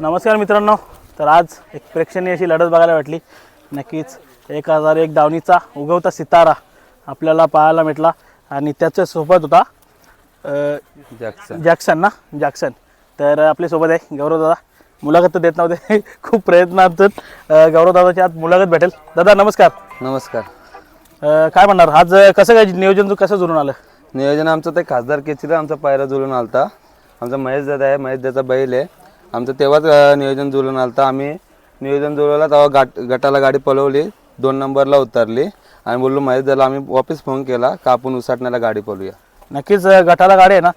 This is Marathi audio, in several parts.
नमस्कार मित्रांनो. तर आज एक प्रेक्षणीय अशी लढत बघायला भेटली. नक्कीच एक हजार एक दावणीचा उगवता सितारा आपल्याला पाहायला भेटला. आणि त्याच्या सोबत होता अ, जॅक्सन. जॅक्सन ना? जॅक्सन. तर आपल्यासोबत आहे गौरव दादा. मुलाखत तर देत नव्हते. खूप प्रयत्नातून अ, गौरव दादाची आज मुलाखत भेटेल. दादा नमस्कार. नमस्कार. अ, काय म्हणणार? आज कसं काय नियोजन कसं जुळून आलं? नियोजन आमचं ते खासदार केचीला आमचा पायरा जुळून आलता. आमचा महेश दादा आहे. महेश दादा बैल आहे. आमचं तेव्हाच नियोजन जुळून आलता आम्ही नियोजन जुळवलं तेव्हा गाठ गटाला गाडी पळवली दोन नंबरला उतरली. आणि बोललो महेश दादा आम्ही वापस फोन केला का आपण उसाटण्याला गाडी पळूया नक्कीच गटाला गाडी आहे ना?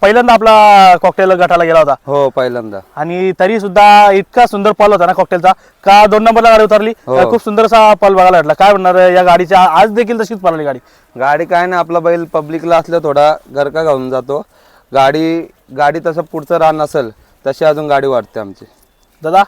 पहिल्यांदा आपला कॉकटेल गटाला गेला होता? हो पहिल्यांदा. आणि तरी सुद्धा इतका सुंदर पल होता ना कॉकटेलचा का दोन नंबरला गाडी उतरली? हो. खूप सुंदरसा पल बघायला भेटला. काय म्हणणार या गाडीच्या आज देखील तशीच पळाली गाडी. गाडी काय ना आपला बैल पब्लिकला असलं थोडा गरका घालून जातो. गाडी गाडी तसं पुढचं रान नसेल तशी अजून गाडी वाढते आमची. दादा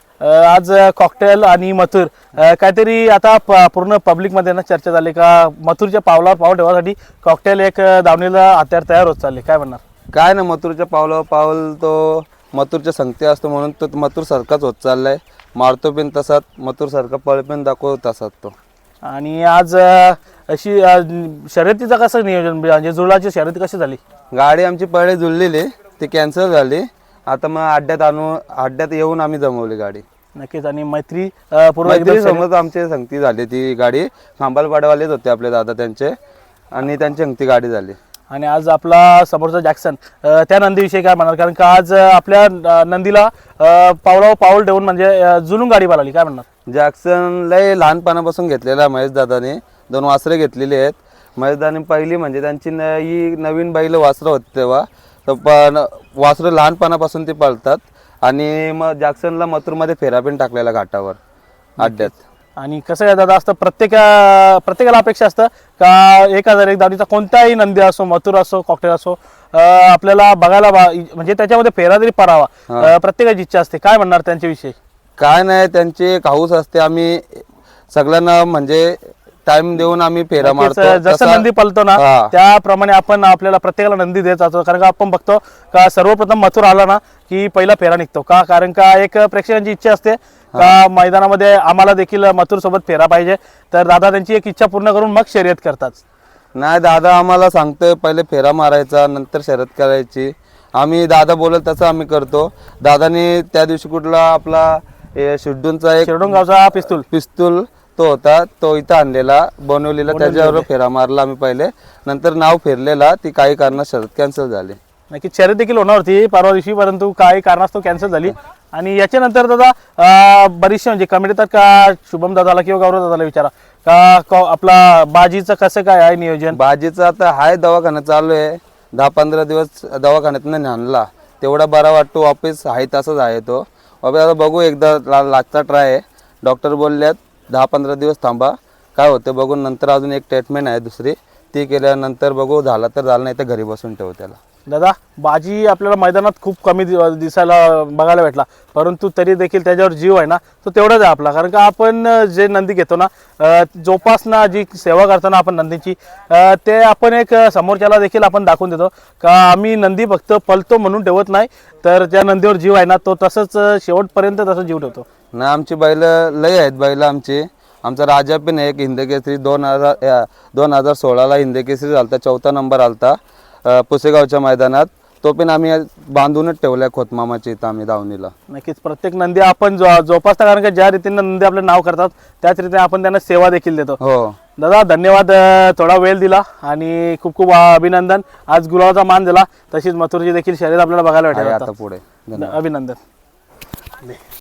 आज कॉकटेल आणि मथुर काहीतरी आता प- पूर्ण पब्लिकमध्ये ना चर्चा झाली का मथुरच्या पावलावर पाऊल ठेवण्यासाठी कॉकटेल एक दावणीला हत्यार तयार होत चालले. काय म्हणणार? काय ना मथुरच्या पावलावर पाऊल तो मथुरच्या संगती असतो म्हणून तो मथुर सारखाच होत चाललाय. मारतो पण तसाच मथुर सारखा पळ पण दाखवतो तसाच तो. आणि आज अशी शर्यतीचं कसं नियोजन म्हणजे जुळाची शर्यती कशी झाली? गाडी आमची पहिले जुळलेली. ती कॅन्सल झाली. आता मग अड्ड्यात आणू अड्ड्यात येऊन आम्ही जमवली गाडी. नक्कीच. आणि मैत्री अ, पूर्व एकदम मैत्री समज आमची संगती झाली ती गाडी. खांबालपाड्यावालेच होते आपले दादा त्यांचे. आणि त्यांची संगती गाडी झाली. आणि आज आपला समोरचा जॅक्सन अ, त्या नंदीविषयी काय म्हणणार कारण का आज अ, आपल्या अ, नंदीला अ, पावलावर पाऊल ठेवून म्हणजे अ, जुलून गाडी पळाली. काय म्हणणार? जॅक्सन लय लहानपणापासून घेतलेला महेश दादाने. दोन वासरे घेतलेली आहेत. महेश दादाने पहिली म्हणजे त्यांची न ही नवीन बैल वासरं होती तेव्हा. तर पण वासरं लहानपणापासून ते पाळतात. आणि मग जॅक्सनला मथुरमध्ये फेरा पण टाकलेला घाटावर अड्ड्यात. आणि कसं आहे दादा असतं प्रत्येक प्रत्येकाला अपेक्षा असतं का एक हजार एक दावणीचा कोणताही नंदी असो मथुर असो कॉकटेल असो अ, आपल्याला बघायला बा- म्हणजे त्याच्यामध्ये फेरा तरी परावा अ, प्रत्येकाची इच्छा असते. काय म्हणणार त्यांच्याविषयी? काय नाही त्यांची एक हाऊस असते. आम्ही सगळ्यांना म्हणजे टाइम देऊन आम्ही फेरा मारतो. जसं तसा- नंदी पलतो ना हा. त्याप्रमाणे आपण आपल्याला प्रत्येकाला नंदी देत जातो. कारण का आपण बघतो का सर्वप्रथम मथुर आला ना की पहिला फेरा निघतो. का? कारण का एक प्रेक्षकांची इच्छा असते का मैदानामध्ये आम्हाला देखील मथुर सोबत फेरा पाहिजे. तर दादा त्यांची एक इच्छा पूर्ण करून मग शर्यत करतात. नाही दादा आम्हाला सांगतोय पहिले फेरा मारायचा नंतर शर्यत करायची. आम्ही दादा बोलत तसं आम्ही करतो. दादाने त्या दिवशी कुठला आपला हे शिड्डूनचा एक शिरडोन गावचा पिस्तूल. पिस्तूल तो होता तो इथं आणलेला बनवलेला त्याच्यावर फेरा मारला आम्ही पहिले. नंतर नाव फिरलेला ती काही कारणात शर्यत कॅन्सल झाली नक्की शर्यत देखील होणार होती परवा दिवशी परंतु काही कारणास्तव कॅन्सल झाली. आणि याच्यानंतर दादा बरीचशी म्हणजे कमिटी तर का शुभम दादाला किंवा गौरव दादाला विचारा. का आपला बाजीचं कसं काय आहे नियोजन? बाजीचं आता हाय दवाखाना चालू आहे. दहा पंधरा दिवस दवाखान्यातनं आणला. तेवढा बरा वाटतो वापस आहे तसंच आहे तो. वापस आता बघू एकदा ला- लागता ट्राय आहे. डॉक्टर बोलल्यात दहा पंधरा दिवस थांबा. काय होतं बघून नंतर अजून एक ट्रीटमेंट आहे दुसरी. ती केल्यानंतर बघू झाला तर झालं नाही तर घरी बसून ठेवू त्याला. दादा बाजी आपल्याला मैदानात खूप कमी दि- दिसायला बघायला भेटला. परंतु तरी देखील त्याच्यावर जीव आहे ना तो तेवढाच आहे आपला. कारण का आपण जे नंदी घेतो ना जोपासना जी सेवा करताना आपण नंदीची ते आपण एक समोरच्याला देखील आपण दाखवून देतो. का आम्ही नंदी फक्त पलतो म्हणून ठेवत नाही तर ज्या नंदीवर जीव आहे ना तो तसंच शेवटपर्यंत तसं जीव ठेवतो. ना आमची बैल लय आहेत बैल आमचे. आमचा राजा पण एक हिंदकेसरी दोन हजार दोन हजार सोळाला हिंदकेसरी झालता चौथा नंबर आलता. पुसेगावच्या मैदानात. तो पण आम्ही बांधूनच ठेवलाय खोतमामाच्या इथं आम्ही दावणीला. नक्कीच प्रत्येक नंदी आपण जो जोपासता कारण का ज्या रीतीने नंदी आपलं नाव करतात त्याच रीतीने आपण त्यांना सेवा देखील देतो. हो. दादा धन्यवाद अ, थोडा वेळ दिला आणि खूप खूप अभिनंदन. आज गुलाबाचा मान दिला तशीच मथुरची देखील शर्यत आपल्याला बघायला आहे भेटेल आता. आता. पुढे. अभिनंदन.